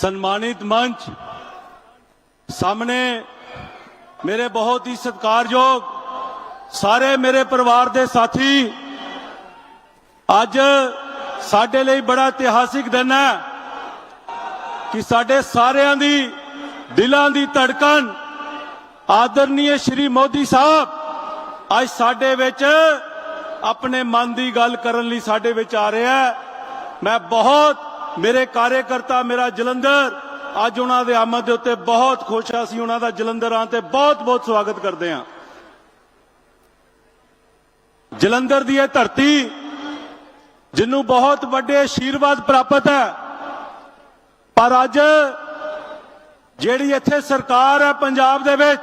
ਸਨਮਾਨਿਤ ਮੰਚ ਸਾਹਮਣੇ ਮੇਰੇ ਬਹੁਤ ਹੀ ਸਤਿਕਾਰਯੋਗ ਸਾਰੇ ਮੇਰੇ ਪਰਿਵਾਰ ਦੇ ਸਾਥੀ, ਅੱਜ ਸਾਡੇ ਲਈ ਬੜਾ ਇਤਿਹਾਸਿਕ ਦਿਨ ਹੈ ਕਿ ਸਾਡੇ ਸਾਰਿਆਂ ਦੀ ਦਿਲਾਂ ਦੀ ਧੜਕਣ ਆਦਰਨੀय ਸ਼੍ਰੀ ਮੋਦੀ ਸਾਹਿਬ ਅੱਜ ਸਾਡੇ ਵਿੱਚ ਆਪਣੇ ਮਨ ਦੀ ਗੱਲ ਕਰਨ ਲਈ ਸਾਡੇ ਵਿੱਚ ਆ ਰਿਹਾ ਮੈਂ ਬਹੁਤ ਮੇਰੇ ਕਾਰਜਕਰਤਾ ਮੇਰਾ ਜਲੰਧਰ ਅੱਜ ਉਹਨਾਂ ਦੇ ਆਮਦ ਦੇ ਉੱਤੇ ਬਹੁਤ ਖੁਸ਼ ਹਾਂ ਅਸੀਂ ਉਹਨਾਂ ਦਾ ਜਲੰਧਰ ਆਂ ਤੇ ਬਹੁਤ ਬਹੁਤ ਸਵਾਗਤ ਕਰਦੇ ਹਾਂ ਜਲੰਧਰ ਦੀ ਇਹ ਧਰਤੀ ਜਿਹਨੂੰ ਬਹੁਤ ਵੱਡੇ ਆਸ਼ੀਰਵਾਦ ਪ੍ਰਾਪਤ ਹੈ ਪਰ ਅੱਜ ਜਿਹੜੀ ਇੱਥੇ ਸਰਕਾਰ ਹੈ ਪੰਜਾਬ ਦੇ ਵਿੱਚ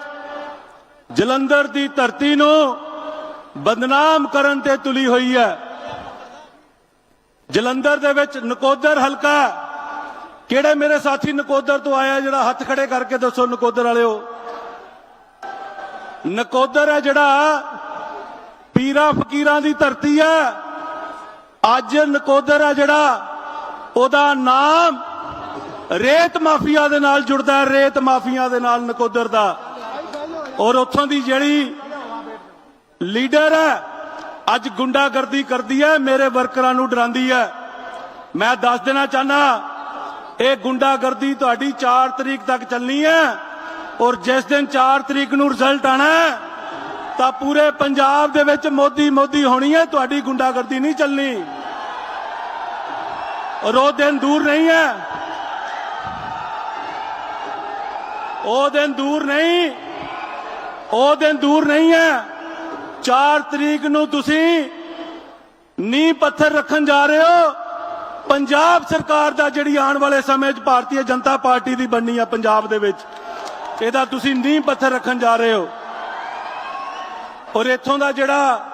ਜਲੰਧਰ ਦੀ ਧਰਤੀ ਨੂੰ ਬਦਨਾਮ ਕਰਨ ਤੇ ਤੁਲੀ ਹੋਈ ਹੈ ਜਲੰਧਰ ਦੇ ਵਿੱਚ ਨਕੋਦਰ ਹਲਕਾ ਕਿਹੜੇ ਮੇਰੇ ਸਾਥੀ ਨਕੋਦਰ ਤੋਂ ਆਇਆ ਜਿਹੜਾ ਹੱਥ ਖੜੇ ਕਰਕੇ ਦੱਸੋ ਨਕੋਦਰ ਵਾਲਿਓ? ਨਕੋਦਰ ਹੈ ਜਿਹੜਾ ਪੀਰਾਂ ਫਕੀਰਾਂ ਦੀ ਧਰਤੀ ਹੈ। ਅੱਜ ਨਕੋਦਰ ਹੈ ਜਿਹੜਾ ਉਹਦਾ ਨਾਮ ਰੇਤ ਮਾਫੀਆ ਦੇ ਨਾਲ ਜੁੜਦਾ ਹੈ, ਰੇਤ ਮਾਫੀਆ ਦੇ ਨਾਲ ਨਕੋਦਰ ਦਾ। ਔਰ ਉੱਥੋਂ ਦੀ ਜਿਹੜੀ ਲੀਡਰ ਹੈ ਅੱਜ ਗੁੰਡਾਗਰਦੀ ਕਰਦੀ ਹੈ ਮੇਰੇ ਵਰਕਰਾਂ ਨੂੰ ਡਰਾਉਂਦੀ ਹੈ ਮੈਂ ਦੱਸ ਦੇਣਾ ਚਾਹਨਾ ਇਹ ਗੁੰਡਾਗਰਦੀ ਤੁਹਾਡੀ 4 ਤਰੀਕ ਤੱਕ ਚੱਲਣੀ ਹੈ ਔਰ ਜਿਸ ਦਿਨ 4 ਤਰੀਕ ਨੂੰ ਰਿਜ਼ਲਟ ਆਣਾ ਤਾਂ ਪੂਰੇ ਪੰਜਾਬ ਦੇ ਵਿੱਚ ਮੋਦੀ ਮੋਦੀ ਹੋਣੀ ਹੈ ਤੁਹਾਡੀ ਗੁੰਡਾਗਰਦੀ ਨਹੀਂ ਚੱਲਣੀ। ਔਰ ਉਹ ਦਿਨ ਦੂਰ ਨਹੀਂ ਹੈ ਉਹ ਦਿਨ ਦੂਰ ਨਹੀਂ, ਉਹ ਦਿਨ ਦੂਰ ਨਹੀਂ ਹੈ 4 ਤਰੀਕ ਨੂੰ ਤੁਸੀਂ ਨੀਂਹ ਪੱਥਰ ਰੱਖਣ ਜਾ ਰਹੇ ਹੋ। ਪੰਜਾਬ ਸਰਕਾਰ ਦਾ ਜਿਹੜੀ ਆਉਣ ਵਾਲੇ ਸਮੇਂ 'ਚ ਭਾਰਤੀ ਜਨਤਾ ਪਾਰਟੀ ਦੀ ਬਣਨੀ ਹੈ ਪੰਜਾਬ ਦੇ ਵਿੱਚ, ਇਹਦਾ ਤੁਸੀਂ ਨੀਂਹ ਪੱਥਰ ਰੱਖਣ ਜਾ ਰਹੇ ਹੋ। ਔਰ ਇੱਥੋਂ ਦਾ ਜਿਹੜਾ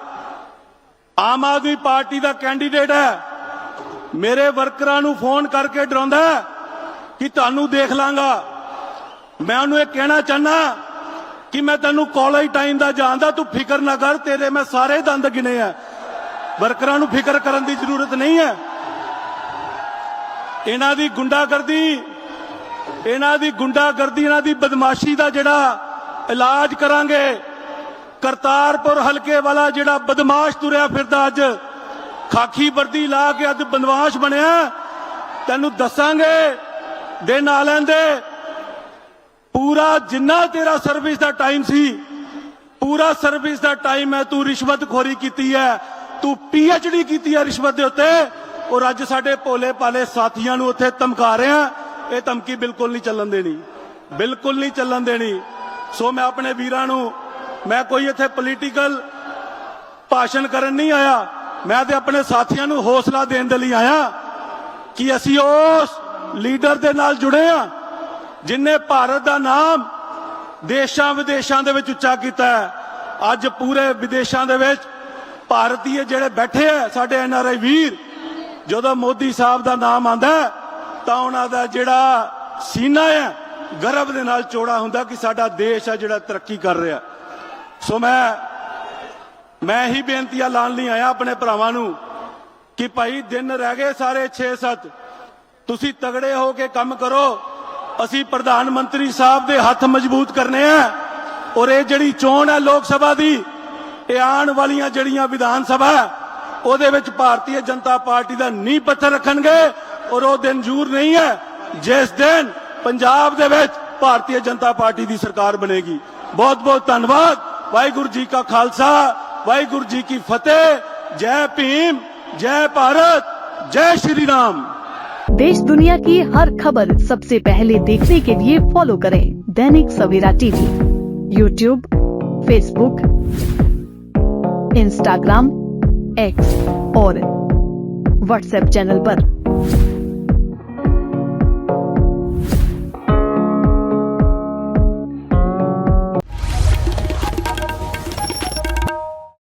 ਆਮ ਆਦਮੀ ਪਾਰਟੀ ਦਾ ਕੈਂਡੀਡੇਟ ਹੈ, ਮੇਰੇ ਵਰਕਰਾਂ ਨੂੰ ਫੋਨ ਕਰਕੇ ਡਰਾਉਂਦਾ ਕਿ ਤੁਹਾਨੂੰ ਦੇਖ ਲਾਂਗਾ। ਮੈਂ ਉਹਨੂੰ ਇਹ ਕਹਿਣਾ ਚਾਹਨਾ ਕਿ ਮੈਂ ਤੈਨੂੰ ਕਾਲਜ ਟਾਈਮ ਦਾ ਜਾਣਦਾ, ਤੂੰ ਫਿਕਰ ਨਾ ਕਰ, ਤੇਰੇ ਮੈਂ ਸਾਰੇ ਦੰਦ ਗਿਣੇ ਆ। ਵਰਕਰਾਂ ਨੂੰ ਫਿਕਰ ਕਰਨ ਦੀ ਜ਼ਰੂਰਤ ਨਹੀਂ ਹੈ। ਇਹਨਾਂ ਦੀ ਗੁੰਡਾਗਰਦੀ, ਇਹਨਾਂ ਦੀ ਗੁੰਡਾਗਰਦੀ, ਇਹਨਾਂ ਦੀ ਬਦਮਾਸ਼ੀ ਦਾ ਜਿਹੜਾ ਇਲਾਜ ਕਰਾਂਗੇ, ਕਰਤਾਰਪੁਰ ਹਲਕੇ ਵਾਲਾ ਜਿਹੜਾ ਬਦਮਾਸ਼ ਤੁਰਿਆ ਫਿਰਦਾ ਅੱਜ, ਖਾਕੀ ਵਰਦੀ ਲਾ ਕੇ ਅੱਜ ਬਦਮਾਸ਼ ਬਣਿਆ। ਤੈਨੂੰ ਦੱਸਾਂਗੇ ਦੇ ਨਾਲ ਲੈਂਦੇ ਪੂਰਾ ਜਿੰਨਾ ਤੇਰਾ ਸਰਵਿਸ ਦਾ ਟਾਈਮ ਸੀ, ਪੂਰਾ ਸਰਵਿਸ ਦਾ ਟਾਈਮ ਹੈ, ਤੂੰ ਰਿਸ਼ਵਤਖੋਰੀ ਕੀਤੀ ਹੈ, ਤੂੰ ਡੀ ਕੀਤੀ ਹੈ ਰਿਸ਼ਵਤ ਦੇ ਉੱਤੇ, ਔਰ ਅੱਜ ਸਾਡੇ ਭੋਲੇ ਭਾਲੇ ਸਾਥੀਆਂ ਨੂੰ ਉੱਥੇ ਧਮਕਾ ਰਿਹਾ, ਇਹ ਧਮਕੀ ਬਿਲਕੁਲ ਨਹੀਂ ਚੱਲਣ ਦੇਣੀ, ਬਿਲਕੁਲ ਨਹੀਂ ਚੱਲਣ ਦੇਣੀ। ਸੋ ਮੈਂ ਆਪਣੇ ਵੀਰਾਂ ਨੂੰ, ਮੈਂ ਕੋਈ ਇੱਥੇ ਪੋਲੀਟੀਕਲ ਭਾਸ਼ਣ ਕਰਨ ਨਹੀਂ ਆਇਆ, ਮੈਂ ਤੇ ਆਪਣੇ ਸਾਥੀਆਂ ਨੂੰ ਹੌਸਲਾ ਦੇਣ ਦੇ ਲਈ ਆਇਆ, ਕਿ ਅਸੀਂ ਉਸ ਲੀਡਰ ਦੇ ਨਾਲ ਜੁੜੇ ਆ ਜਿਨੇ ਭਾਰਤ ਦਾ ਨਾਮ ਦੇਸ਼ਾਂ ਵਿਦੇਸ਼ਾਂ ਦੇ ਵਿੱਚ ਉੱਚਾ ਕੀਤਾ ਹੈ, ਅੱਜ ਪੂਰੇ ਵਿਦੇਸ਼ਾਂ ਦੇ ਵਿੱਚ ਭਾਰਤੀ ਜਿਹੜੇ ਬੈਠੇ ਆ ਸਾਡੇ ਐਨ ਆਰ ਆਈ ਵੀਰ, ਜਦੋਂ ਮੋਦੀ ਸਾਹਿਬ ਦਾ ਨਾਮ ਆਂਦਾ ਤਾਂ ਉਹਨਾਂ ਦਾ ਜਿਹੜਾ ਸੀਨਾ ਹੈ ਗਰਭ ਦੇ ਨਾਲ ਚੋੜਾ ਹੁੰਦਾ ਕਿ ਸਾਡਾ ਦੇਸ਼ ਆ ਜਿਹੜਾ ਤਰੱਕੀ ਕਰ ਰਿਹਾ ਸੋ ਮੈਂ ਮੈਂ ਹੀ ਬੇਨਤੀਆਂ ਲਾਣ ਲਈ ਆਇਆ ਆਪਣੇ ਭਰਾਵਾਂ ਨੂੰ ਕਿ ਭਾਈ ਦਿਨ ਰਹਿ ਗਏ ਸਾਰੇ 6-7 ਤੁਸੀਂ ਤਗੜੇ ਹੋ ਕੇ ਕੰਮ ਕਰੋ ਅਸੀਂ ਪ੍ਰਧਾਨ ਮੰਤਰੀ ਸਾਹਿਬ ਦੇ ਹੱਥ ਮਜ਼ਬੂਤ ਕਰਨੇ ਆ ਔਰ ਇਹ ਜਿਹੜੀ ਚੋਣ ਹੈ ਲੋਕ ਸਭਾ ਦੀ, ਇਹ ਆਉਣ ਵਾਲੀਆਂ ਜਿਹੜੀਆਂ ਵਿਧਾਨ ਸਭਾ, ਉਹਦੇ ਵਿੱਚ ਭਾਰਤੀ ਜਨਤਾ ਪਾਰਟੀ ਦਾ ਨੀਂਹ ਪੱਥਰ ਰੱਖਣਗੇ ਔਰ ਉਹ ਦਿਨ ਜੂਰ ਨਹੀਂ ਹੈ, ਜਿਸ ਦਿਨ ਪੰਜਾਬ ਦੇ ਵਿੱਚ ਭਾਰਤੀ ਜਨਤਾ ਪਾਰਟੀ ਦੀ ਸਰਕਾਰ ਬਣੇਗੀ। ਬਹੁਤ ਬਹੁਤ ਧੰਨਵਾਦ। ਵਾਹਿਗੁਰੂ ਜੀ ਕਾ ਖਾਲਸਾ, ਵਾਹਿਗੁਰੂ ਜੀ ਕੀ ਫਤਿਹ। ਜੈ ਭੀਮ, ਜੈ ਭਾਰਤ, ਜੈ ਸ਼੍ਰੀ ਰਾਮ। देश दुनिया की हर खबर सबसे पहले देखने के लिए फॉलो करें Dainik Savera TV YouTube Facebook Instagram X और व्हाट्सएप चैनल पर।